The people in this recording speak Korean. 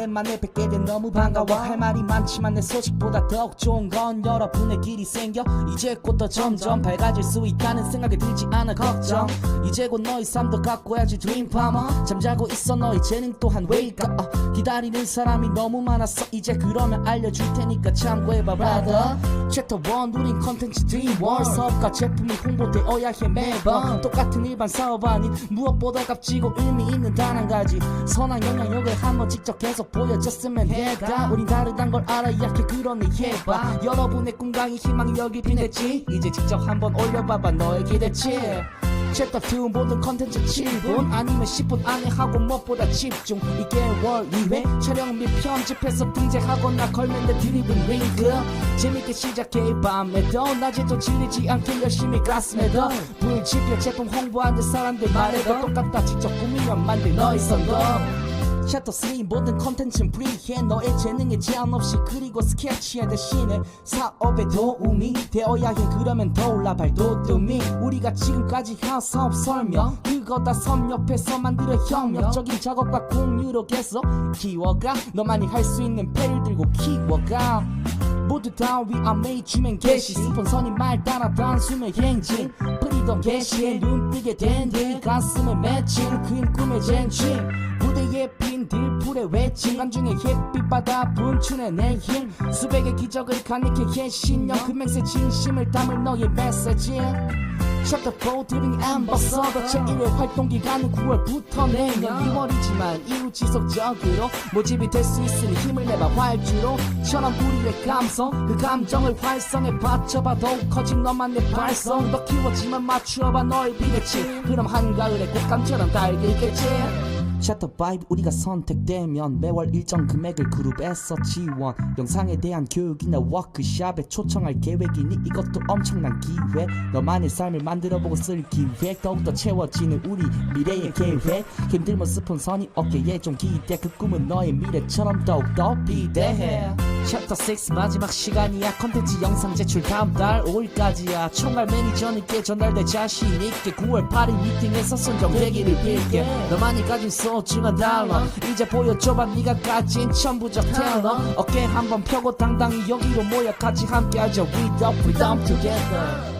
오랜만에 뵙게 돼 너무 반가워. 할 말이 많지만 내 소식보다 더욱 좋은 건 여러분의 길이 생겨. 이제 곧더 점점 밝아질 수 있다는 생각이 들지 않아 걱정. 이제 곧 너의 삶도 가꿔야지 드림 파머 잠자고 있어 너의 재능 또한 wake 어, 기다리는 사람이 너무 많았어. 이제 그러면 알려줄 테니까 참고해봐 brother. 챕터 1 우린 컨텐츠 드림월 사업과 제품이 홍보되어야 해 매번. 똑같은 일반 사업 아닌 무엇보다 값지고 의미 있는 단 한 가지. 선한 영향력을 한번 직접 계속 보여줬으면 해다 우린 다르단 걸 알아야 해 그러니 해봐. 여러분의 꿈과 이 희망이 여기 빛냈지? 이제 직접 한번 올려봐봐 너의 기대치. 챕터 2 모든 컨텐츠 7분 아니면 10분 안에 하고 무엇보다 집중. 2개월 이외 촬영 및 편집해서 등재하거나 걸면 내 드리블 링크. 재밌게 시작해 밤에도. 낮에도 질리지 않게 열심히 가슴에도 불지표 제품 홍보하는 사람들 말해도 똑같다. 직접 꾸미면 만들 너의 선도 챕터 3 모든 컨텐츠는 프리해 너의 재능에 제한 없이 그리고 스케치에 대신에 사업에 도움이 되어야 해. 그러면 더 올라 발돋움이 우리가 지금까지 한 사업 설명. 그거 다 섭렵해서 만들어 혁명적인 작업과 공유로 계속 키워가. 너만이 할 수 있는 패를 들고 키워가. 모두 다 위암에 주면 계시. 스폰서니 말 따라 단숨에 행진. 프리덤 게시에 눈 뜨게 된뒤 가슴에 맺힌 그 꿈의 쟁취 무대에 핀 들풀의 외침. 간중에 햇빛 받아 분춘의 내힘. 수백의 기적을 가리켜 신령 금맹세 진심을 담을 너의 메시지. 챕터 4 드링 앰버서더. 제1회 활동 기간은 9월부터 내년 2월이지만 이후 지속적으로 모집이 될 수 있으니 힘을 내봐 활주로. 처럼 우리의 감성 그 감정을 활성에 받쳐봐 더욱 커진 너만의 발성. 더 키워지만 맞추어봐 너의 비대치 그럼 한가을의 꽃감처럼 달길겠지 챕터 5 우리가 선택되면 매월 일정 금액을 그룹에서 지원. 영상에 대한 교육이나 워크샵에 초청할 계획이니 이것도 엄청난 기회. 너만의 삶을 만들어보고 쓸 기회. 더욱더 채워지는 우리 미래의 계획. 힘들면 스폰서니 어깨에 좀 기대. 그 꿈은 너의 미래처럼 더욱더 비대해 챕터 6 마지막 시간이야. 컨텐츠 영상 제출 다음 달 5일까지야. 총괄 매니저님께 전달돼 자신 있게 9월 8일 미팅에서 선정되기를 빌게. 너만이 가진 소중한 달러 이제 보여줘봐 네가 가진 천부적 탤런 어깨 한번 펴고 당당히 여기로 모여 같이 함께하자 We the freedom together